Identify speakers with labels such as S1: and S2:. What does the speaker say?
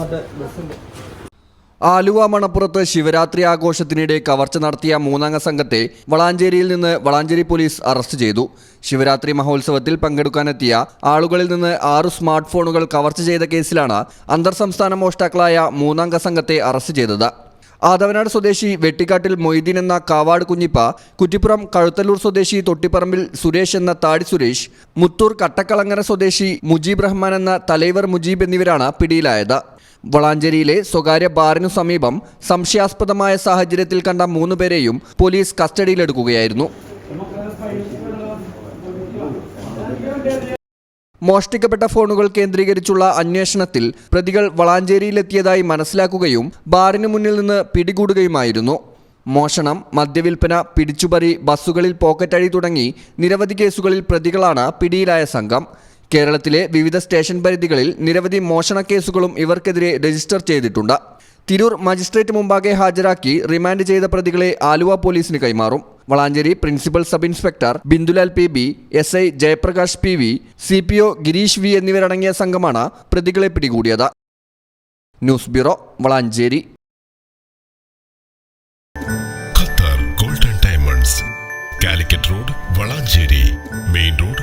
S1: മറ്റേ ബസ്സുണ്ട്.
S2: ആലുവ മണപ്പുറത്ത് ശിവരാത്രി ആഘോഷത്തിനിടെ കവർച്ച നടത്തിയ മൂന്നംഗ സംഘത്തെ വളാഞ്ചേരിയിൽ നിന്ന് വളാഞ്ചേരി പോലീസ് അറസ്റ്റ് ചെയ്തു. ശിവരാത്രി മഹോത്സവത്തിൽ പങ്കെടുക്കാനെത്തിയ ആളുകളിൽ നിന്ന് ആറ് സ്മാർട്ട് ഫോണുകൾ കവർച്ച ചെയ്ത കേസിലാണ് അന്തർ സംസ്ഥാന മോഷ്ടാക്കളായ മൂന്നംഗ സംഘത്തെ അറസ്റ്റ് ചെയ്തത്. ആദവനാട് സ്വദേശി വെട്ടിക്കാട്ടിൽ മൊയ്തീൻ എന്ന കാവാട് കുഞ്ഞിപ്പ കുറ്റിപ്പുറം കഴുത്തല്ലൂർ സ്വദേശി തൊട്ടിപ്പറമ്പിൽ സുരേഷ് എന്ന താടി സുരേഷ് മുത്തൂർ കട്ടക്കളങ്ങര സ്വദേശി മുജീബ് റഹ്മാൻ എന്ന തലൈവർ മുജീബ് എന്നിവരാണ് പിടിയിലായത്. വളാഞ്ചേരിയിലെ സ്വകാര്യ ബാറിനു സമീപം സംശയാസ്പദമായ സാഹചര്യത്തിൽ കണ്ട മൂന്നുപേരെയും പോലീസ് കസ്റ്റഡിയിലെടുക്കുകയായിരുന്നു. മോഷ്ടിക്കപ്പെട്ട ഫോണുകൾ കേന്ദ്രീകരിച്ചുള്ള അന്വേഷണത്തിൽ പ്രതികൾ വളാഞ്ചേരിയിലെത്തിയതായി മനസ്സിലാക്കുകയും ബാറിന് മുന്നിൽ നിന്ന് പിടികൂടുകയുമായിരുന്നു. മോഷണം മദ്യവിൽപ്പന പിടിച്ചുപറി ബസ്സുകളിൽ പോക്കറ്റഴി തുടങ്ങി നിരവധി കേസുകളിൽ പ്രതികളാണ് പിടിയിലായ സംഘം. കേരളത്തിലെ വിവിധ സ്റ്റേഷൻ പരിധികളിൽ നിരവധി മോഷണ കേസുകളും ഇവർക്കെതിരെ രജിസ്റ്റർ ചെയ്തിട്ടുണ്ട്. തിരൂർ മജിസ്ട്രേറ്റ് മുമ്പാകെ ഹാജരാക്കി റിമാൻഡ് ചെയ്ത പ്രതികളെ ആലുവ പോലീസിന് കൈമാറും. Valanchery principal sub inspector Bindulal P B S I Jayaprakash P V C P O Girish V എന്നിവരടങ്ങിയ സംഘമാണ് പ്രതികളെ പിടികൂടിയത്. News bureau Valanchery.
S3: Calicut road Valanchery main road